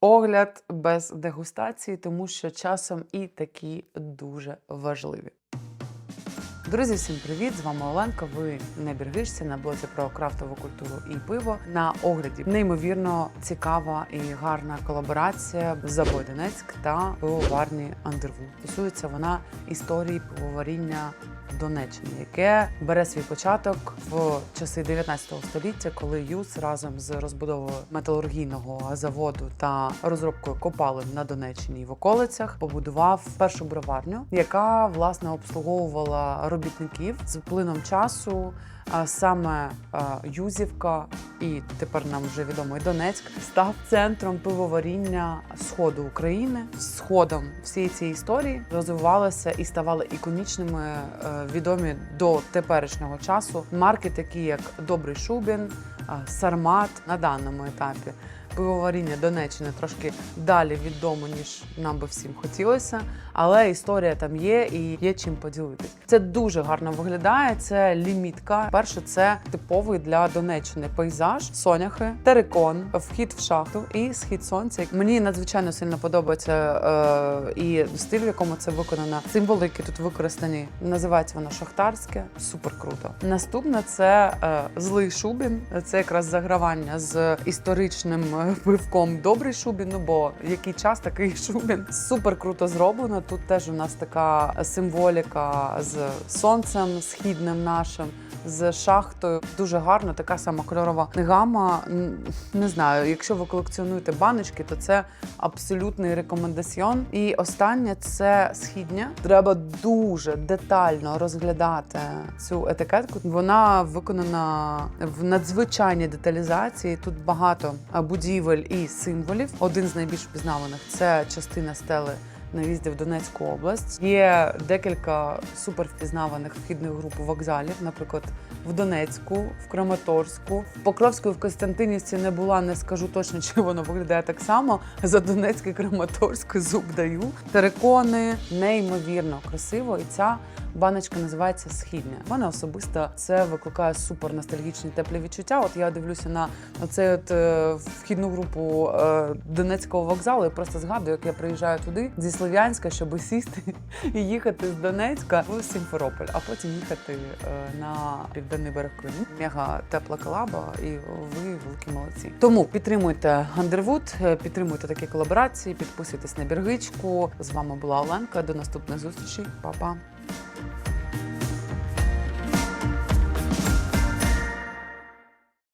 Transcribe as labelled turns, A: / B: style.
A: Огляд без дегустації, тому що часом і такі дуже важливі. Друзі, всім привіт! З вами Оленка. Ви не біргишся на блозі про крафтову культуру і пиво. На огляді неймовірно цікава і гарна колаборація Забой Донецьк та пивоварні Андервуд. Стосується вона історії пивоваріння в Донеччині, яке бере свій початок в часи 19 століття, коли ЮС разом з розбудовою металургійного заводу та розробкою копалин на Донеччині і в околицях побудував першу броварню, яка власне обслуговувала робітників з плином часу. Саме е, Юзівка, і тепер нам вже відомо Донецьк став центром пивоваріння сходу України. Сходом всієї цієї історії розвивалися і ставали іконічними е, відомі до теперішнього часу марки, такі як Добрий Шубін, е, Сармат на даному етапі. Пивоваріння Донеччини трошки далі відомо, ніж нам би всім хотілося, але історія там є і є чим поділитись. Це дуже гарно виглядає. Це лімітка. Перше, це типовий для Донеччини пейзаж, соняхи, терикон, вхід в шахту і схід сонця. Мені надзвичайно сильно подобається е, і стиль, в якому це виконано. Символи, які тут використані, називається воно шахтарське. Супер круто. Наступне це е, злий шубін. Це якраз загравання з історичним пивком Добрий шубін. Ну бо який час такий шубін. Супер круто зроблено. Тут теж у нас така символіка з сонцем східним нашим. З шахтою дуже гарно, така сама кольорова гама. Не знаю, якщо ви колекціонуєте баночки, то це абсолютний рекомендаціон. І останнє це східня. Треба дуже детально розглядати цю етикетку. Вона виконана в надзвичайній деталізації. Тут багато а, будівель і символів. Один з найбільш впізнаваних це частина стели на в Донецьку область. Є декілька супервпізнаваних вхідних груп вокзалів, наприклад, в Донецьку, в Краматорську, в Покровську в Костянтинівці не була, не скажу точно, чи воно виглядає так само. За Донецьк і зуб даю. Терикони неймовірно красиво, і ця баночка називається Східня. У мене особисто це викликає супер ностальгічні теплі відчуття. От я дивлюся на цей от е, вхідну групу е, Донецького вокзалу. і просто згадую, як я приїжджаю туди зі Слов'янська, щоб сісти і їхати з Донецька в Сімферополь, а потім їхати е, на південний берег Криму. Мега тепла колаба, і ви великі молодці. Тому підтримуйте Андервуд, е, підтримуйте такі колаборації, підписуйтесь на біргичку. З вами була Оленка. До наступних зустрічей. Па-па.